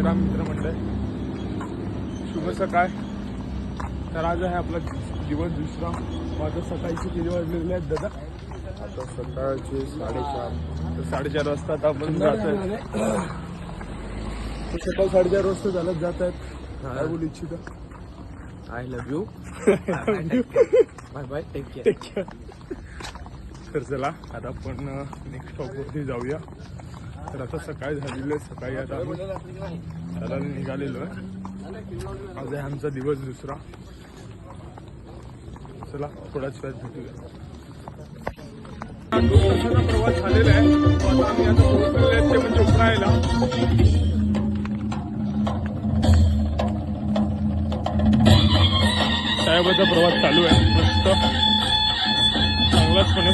साईराम मित्र मंडळ. शुभ सकाळ. तर आज आहे आपला दिवस दुसरा. माझं सकाळचे किती वाजलेले आहेत दादा? आता सकाळचे साडेचार. तर साडेचार वाजता आता आपण जात आहे सकाळी साडेचार वाजता झालं जात आहेत. काय बोलू इच्छिता? I love you bye bye take care तर चला आता आपण नेक्स्ट स्टॉपवरती जाऊया. तर आता सकाळी झालेली आहे. सकाळी आता आम्ही चालायला निघालेलो आहे. आज आहे आमचा दिवस दुसरा. चला थोडाच वेळात भेटूया. दोन प्रवास झालेला आहे. आम्ही आता पोहोचलेले आहेत ते म्हणजे उकरायला साहेबाचा प्रवास चालू आहे. मस्त. चांगलाच पण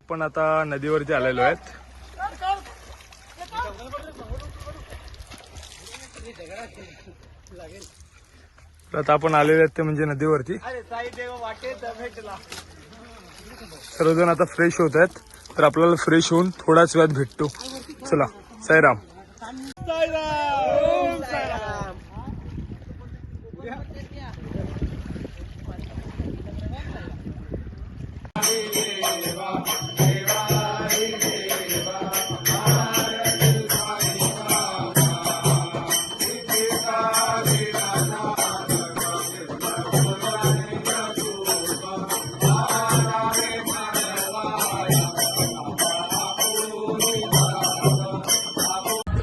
आपण आता नदीवरती आलेलो आहेत. तर आता आपण आलेले आहेत ते म्हणजे नदीवरती. सर्वजण आता फ्रेश होत आहेत. तर आपल्याला फ्रेश होऊन थोड्याच वेळात भेटतो. चला साईराम.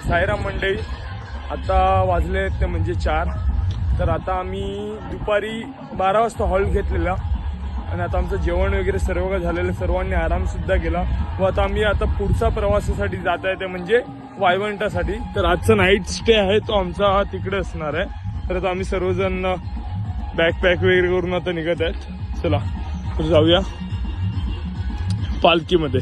साईराम मंडळी आता वाजले आहेत ते म्हणजे चार. तर आता आम्ही दुपारी बारा वाजता हॉल घेतलेला. आणि आता आमचं जेवण वगैरे सर्व काही झालेलं सर्वांनी आरामसुद्धा केला. व आता आम्ही आता पुढचा प्रवासासाठी जात आहे ते म्हणजे वायवंटासाठी. तर आजचा नाईट स्टे आहे तो आमचा तिकडे असणार आहे. तर आता आम्ही सर्वजण बॅकपॅक वगैरे करून आता निघत आहेत. चला तर जाऊया पालखीमध्ये.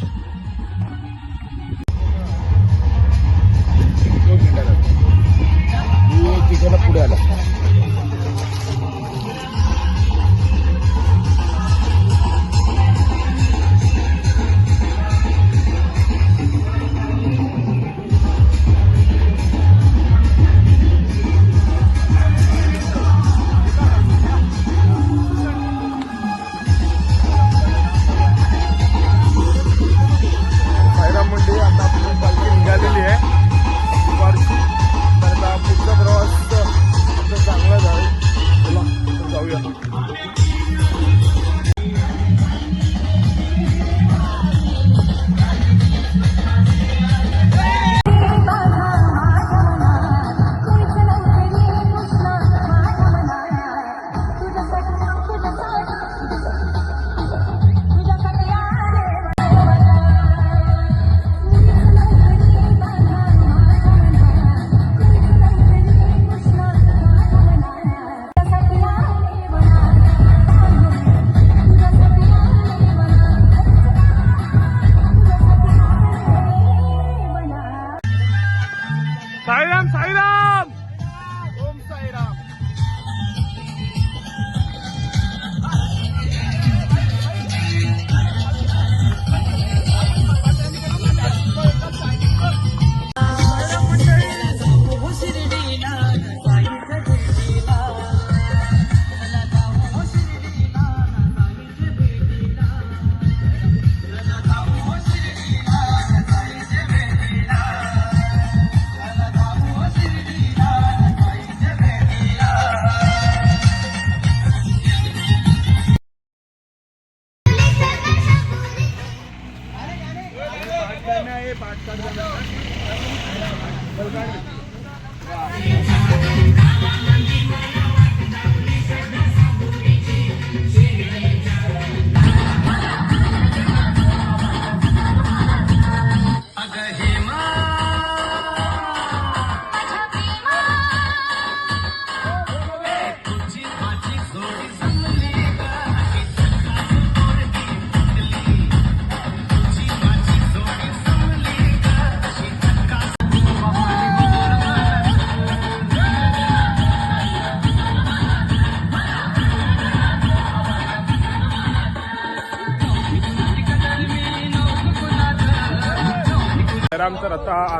साईराम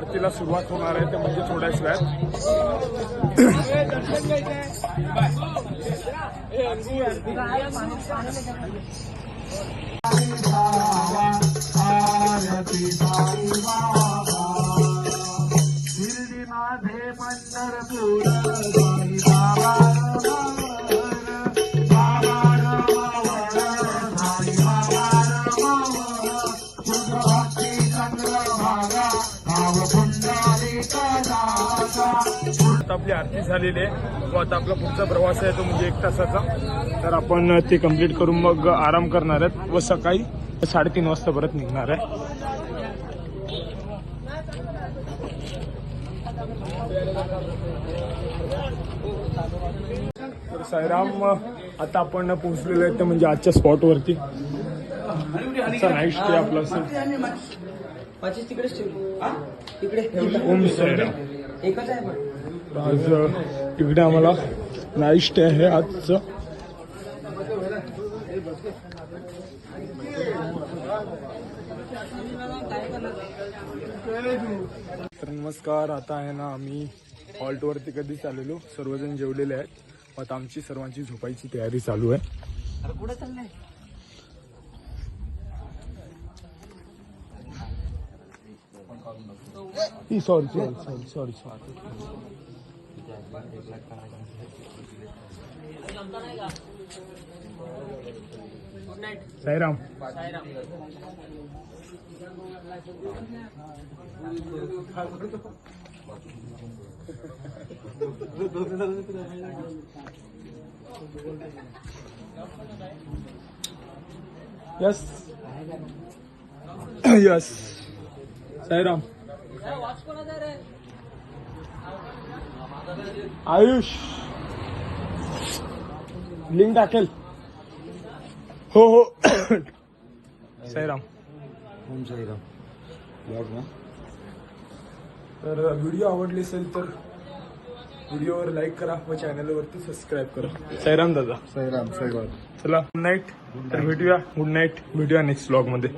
आरतीला सुरुवात होणार आहे ते म्हणजे थोड्याच वेळात. आपली आरती झालेली आहे. व आता आपला पुढचा प्रवास आहे तो म्हणजे एक तासाचा. तर आपण ते कंप्लीट करून मग आराम करणार आहेत. व सकाळी साडेतीन वाजता परत निघणार आहे. तर साईराम आता आपण पोहोचलेलो आहे ते म्हणजे आजच्या स्पॉटवरती नाईट स्टे आपला असेल. हा? तिकडे ओम साईराम. एकच आहे पण. आज तिकडे इकडे आम्हाला नाईट स्टे आहे आजचं. तर नमस्कार आता आहे ना आम्ही हॉल्टवरती कधीच आलेलो. सर्वजण जेवलेले आहेत. आता आमची सर्वांची झोपायची तयारी चालू आहे. Sorry sorry sorry sorry sorry Sairam yes yes Sairam Ayush. Link टाकेल हो हो. साईराम. ओम साईराम. ब्लॉग ना? तर व्हिडिओ आवडली असेल तर व्हिडिओवर लाईक करा व चॅनलवरती सबस्क्राईब करा. साईराम दादा. साईराम साईराम चला गुड नाईट. तर भेटूया. Good night. भेटूया नेक्स्ट ब्लॉगमध्ये